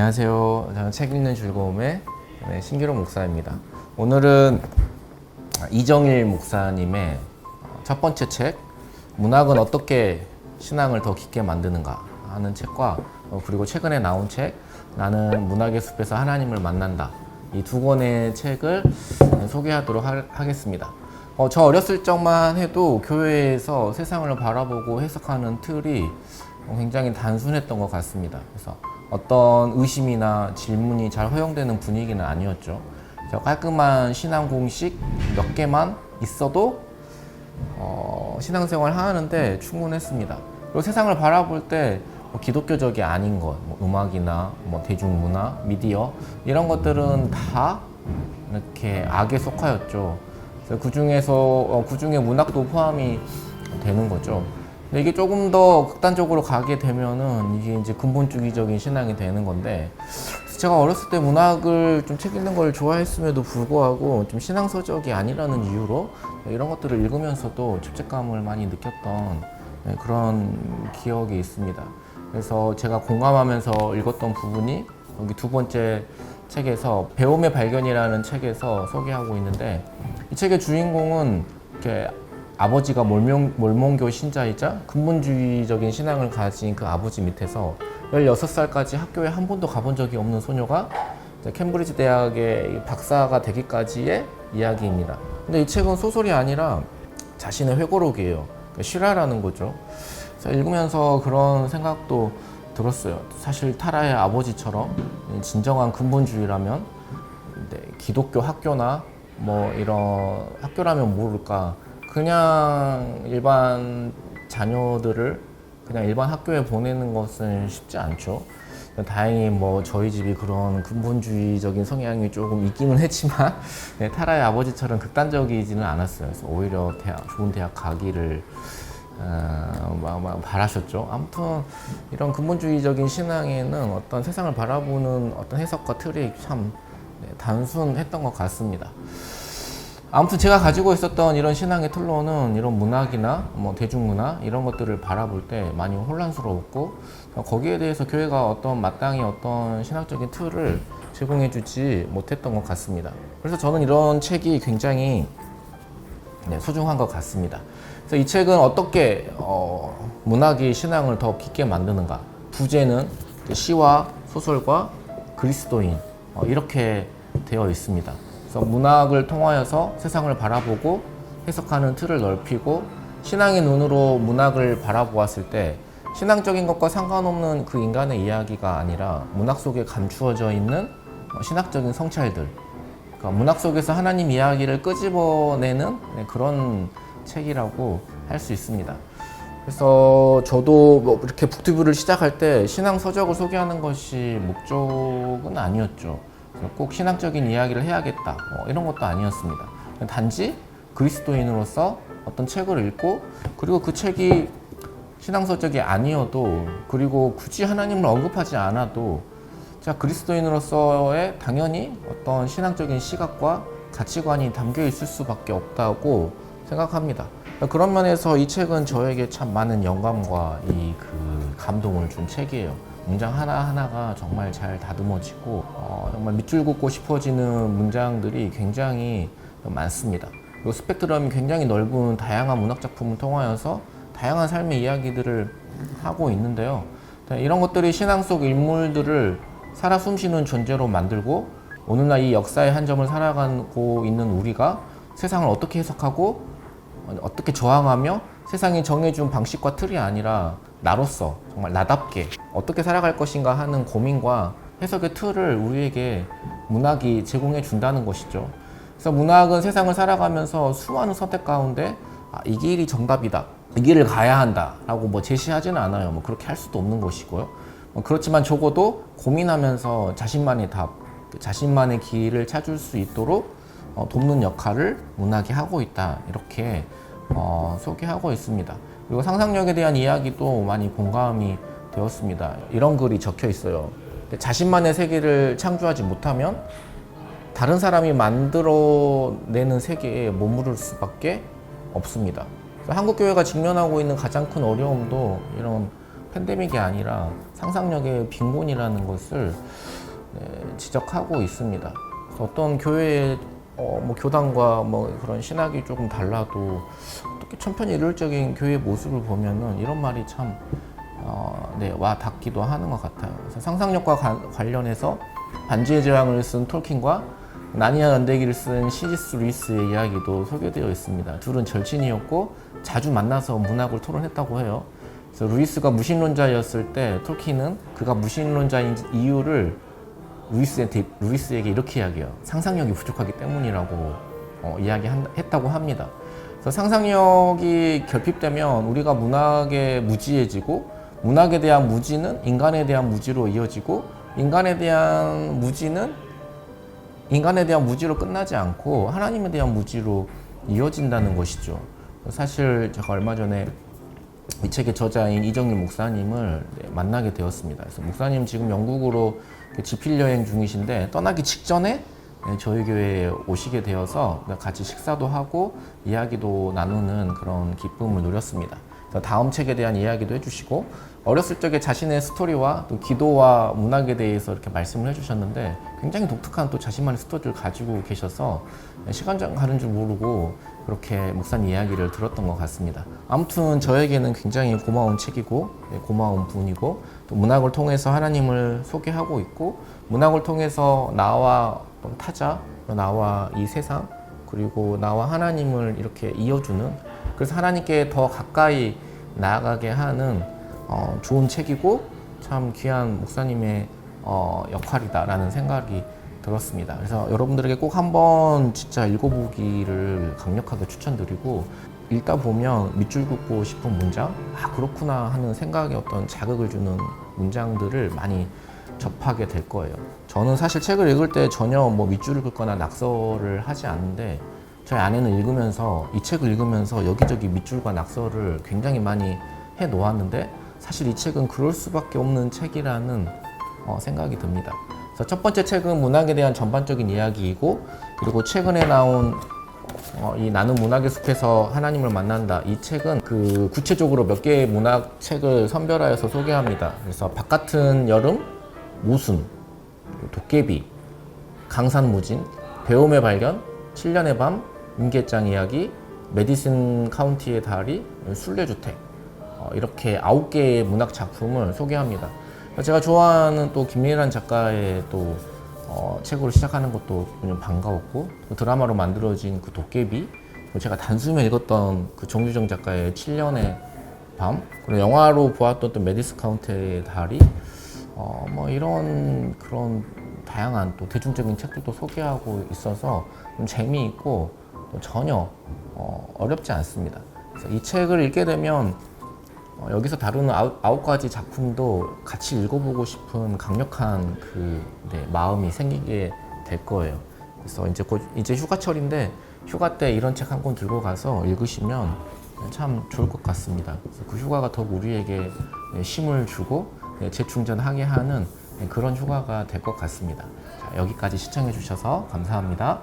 안녕하세요. 저는 책 읽는 즐거움의 네, 신기록 목사입니다. 오늘은 이정일 목사님의 첫 번째 책 문학은 어떻게 신앙을 더 깊게 만드는가 하는 책과 어, 그리고 최근에 나온 책 나는 문학의 숲에서 하나님을 만난다 이 두 권의 책을 소개하도록 하, 하겠습니다. 어, 저 어렸을 적만 해도 교회에서 세상을 바라보고 해석하는 틀이 굉장히 단순했던 것 같습니다. 그래서 어떤 의심이나 질문이 잘 허용되는 분위기는 아니었죠. 깔끔한 신앙 공식 몇 개만 있어도 어, 신앙생활 하는데 충분했습니다. 그리고 세상을 바라볼 때 뭐 기독교적이 아닌 것, 뭐 음악이나 뭐 대중문화, 미디어 이런 것들은 다 이렇게 악에 속하였죠. 그 중에서 어, 그 중에 문학도 포함이 되는 거죠. 이게 조금 더 극단적으로 가게 되면은 이게 이제 근본주의적인 신앙이 되는 건데 제가 어렸을 때 문학을 좀 책 읽는 걸 좋아했음에도 불구하고 좀 신앙서적이 아니라는 이유로 이런 것들을 읽으면서도 죄책감을 많이 느꼈던 네, 그런 기억이 있습니다. 그래서 제가 공감하면서 읽었던 부분이 여기 두 번째 책에서 배움의 발견이라는 책에서 소개하고 있는데 이 책의 주인공은 이렇게 아버지가 몰몬, 몰몬교 신자이자 근본주의적인 신앙을 가진 그 아버지 밑에서 16살까지 학교에 한 번도 가본 적이 없는 소녀가 캠브리지 대학의 박사가 되기까지의 이야기입니다. 근데 이 책은 소설이 아니라 자신의 회고록이에요. 그러니까 실화라는 거죠. 그래서 읽으면서 그런 생각도 들었어요. 사실 타라의 아버지처럼 진정한 근본주의라면 네, 기독교 학교나 뭐 이런 학교라면 모를까 그냥 일반 자녀들을 그냥 일반 학교에 보내는 것은 쉽지 않죠. 다행히 뭐 저희 집이 그런 근본주의적인 성향이 조금 있기는 했지만 네, 타라의 아버지처럼 극단적이지는 않았어요. 그래서 오히려 대학, 좋은 대학 가기를 어, 막, 막 바라셨죠. 아무튼 이런 근본주의적인 신앙에는 어떤 세상을 바라보는 어떤 해석과 틀이 참 네, 단순했던 것 같습니다. 아무튼 제가 가지고 있었던 이런 신앙의 틀로는 이런 문학이나 뭐 대중문화 이런 것들을 바라볼 때 많이 혼란스러웠고 거기에 대해서 교회가 어떤 마땅히 어떤 신학적인 틀을 제공해주지 못했던 것 같습니다. 그래서 저는 이런 책이 굉장히 네, 소중한 것 같습니다. 그래서 이 책은 어떻게 어, 문학이 신앙을 더 깊게 만드는가? 부제는 시와 소설과 그리스도인 어, 이렇게 되어 있습니다. 그래서 문학을 통하여서 세상을 바라보고 해석하는 틀을 넓히고 신앙의 눈으로 문학을 바라보았을 때 신앙적인 것과 상관없는 그 인간의 이야기가 아니라 문학 속에 감추어져 있는 어, 신학적인 성찰들 그러니까 문학 속에서 하나님 이야기를 끄집어내는 네, 그런 책이라고 할 수 있습니다. 그래서 저도 뭐 이렇게 북튜브를 시작할 때 신앙 서적을 소개하는 것이 목적은 아니었죠. 꼭 신앙적인 이야기를 해야겠다 뭐 이런 것도 아니었습니다. 단지 그리스도인으로서 어떤 책을 읽고 그리고 그 책이 신앙 서적이 아니어도 그리고 굳이 하나님을 언급하지 않아도 자 그리스도인으로서의 당연히 어떤 신앙적인 시각과 가치관이 담겨 있을 수밖에 없다고 생각합니다. 그런 면에서 이 책은 저에게 참 많은 영감과 이 그 감동을 준 책이에요. 문장 하나하나가 정말 잘 다듬어지고 어, 정말 밑줄 긋고 싶어지는 문장들이 굉장히 많습니다. 그리고 스펙트럼이 굉장히 넓은 다양한 문학 작품을 통하여서 다양한 삶의 이야기들을 하고 있는데요. 이런 것들이 신앙 속 인물들을 살아 숨쉬는 존재로 만들고 오늘날 이 역사의 한 점을 살아가고 있는 우리가 세상을 어떻게 해석하고 어떻게 저항하며 세상이 정해준 방식과 틀이 아니라 나로서 정말 나답게 어떻게 살아갈 것인가 하는 고민과 해석의 틀을 우리에게 문학이 제공해 준다는 것이죠. 그래서 문학은 세상을 살아가면서 수많은 선택 가운데 아, 이 길이 정답이다. 이 길을 가야 한다 라고 뭐 제시하지는 않아요. 뭐 그렇게 할 수도 없는 것이고요. 뭐 그렇지만 적어도 고민하면서 자신만의 답, 자신만의 길을 찾을 수 있도록 어, 돕는 역할을 문학이 하고 있다. 이렇게 어, 소개하고 있습니다. 그리고 상상력에 대한 이야기도 많이 공감이 되었습니다. 이런 글이 적혀 있어요. 자신만의 세계를 창조하지 못하면 다른 사람이 만들어내는 세계에 머무를 수밖에 없습니다. 한국 교회가 직면하고 있는 가장 큰 어려움도 이런 팬데믹이 아니라 상상력의 빈곤이라는 것을 네, 지적하고 있습니다. 어떤 교회의 어, 뭐 교단과 뭐 그런 신학이 조금 달라도 어떻게 천편일률적인 교회의 모습을 보면은 이런 말이 참 어, 네, 와 닿기도 하는 것 같아요. 그래서 상상력과 관- 관련해서 반지의 제왕을 쓴 톨킨과 나니아 연대기를 쓴 시지스 루이스의 이야기도 소개되어 있습니다. 둘은 절친이었고 자주 만나서 문학을 토론했다고 해요. 그래서 루이스가 무신론자였을 때 톨킨은 그가 무신론자인 이유를 루이스한테, 루이스에게 이렇게 이야기해요. 상상력이 부족하기 때문이라고 어, 이야기했다고 합니다. 그래서 상상력이 결핍되면 우리가 문학에 무지해지고 문학에 대한 무지는 인간에 대한 무지로 이어지고 인간에 대한 무지는 인간에 대한 무지로 끝나지 않고 하나님에 대한 무지로 이어진다는 것이죠. 사실 제가 얼마 전에 이 책의 저자인 이정일 목사님을 네, 만나게 되었습니다. 그래서 목사님 지금 영국으로 이렇게 집필 여행 중이신데 떠나기 직전에 네, 저희 교회에 오시게 되어서 같이 식사도 하고 이야기도 나누는 그런 기쁨을 누렸습니다. 다음 책에 대한 이야기도 해주시고 어렸을 적에 자신의 스토리와 또 기도와 문학에 대해서 이렇게 말씀을 해주셨는데 굉장히 독특한 또 자신만의 스토리를 가지고 계셔서 시간 가는 줄 모르고 그렇게 목사님 이야기를 들었던 것 같습니다. 아무튼 저에게는 굉장히 고마운 책이고 네, 고마운 분이고 또 문학을 통해서 하나님을 소개하고 있고 문학을 통해서 나와 타자 나와 이 세상 그리고 나와 하나님을 이렇게 이어주는 그래서 하나님께 더 가까이 나아가게 하는 어, 좋은 책이고 참 귀한 목사님의 어, 역할이다라는 생각이 들었습니다. 그래서 여러분들에게 꼭 한번 진짜 읽어보기를 강력하게 추천드리고 읽다 보면 밑줄 긋고 싶은 문장, 아 그렇구나 하는 생각에 어떤 자극을 주는 문장들을 많이 접하게 될 거예요. 저는 사실 책을 읽을 때 전혀 뭐 밑줄을 긋거나 낙서를 하지 않는데 저희 아내는 읽으면서 이 책을 읽으면서 여기저기 밑줄과 낙서를 굉장히 많이 해 놓았는데 사실 이 책은 그럴 수밖에 없는 책이라는 어, 생각이 듭니다. 그래서 첫 번째 책은 문학에 대한 전반적인 이야기이고 그리고 최근에 나온 어, 이 나는 문학의 숲에서 하나님을 만난다. 이 책은 그 구체적으로 몇 개의 문학 책을 선별하여서 소개합니다. 그래서 바깥은 여름, 모순, 도깨비, 강산무진, 배움의 발견, 7년의 밤, 임계장 이야기, 메디슨 카운티의 다리, 순례주택 어, 이렇게 아홉 개의 문학 작품을 소개합니다. 제가 좋아하는 또 김예란 작가의 또 어, 책으로 시작하는 것도 그냥 반가웠고 또 드라마로 만들어진 그 도깨비 제가 단숨에 읽었던 그 정유정 작가의 7년의 밤 그리고 영화로 보았던 또 메디스 카운트의 달이 어, 뭐 이런 그런 다양한 또 대중적인 책들도 소개하고 있어서 좀 재미있고 또 전혀 어, 어렵지 않습니다. 이 책을 읽게 되면 어, 여기서 다루는 아홉, 가지 작품도 같이 읽어보고 싶은 강력한 그 네, 마음이 생기게 될 거예요. 그래서 이제 곧 이제 휴가철인데 휴가 때 이런 책 한 권 들고 가서 읽으시면 참 좋을 것 같습니다. 그 휴가가 더 우리에게 네, 힘을 주고 네, 재충전하게 하는 네, 그런 휴가가 될 것 같습니다. 자, 여기까지 시청해 주셔서 감사합니다.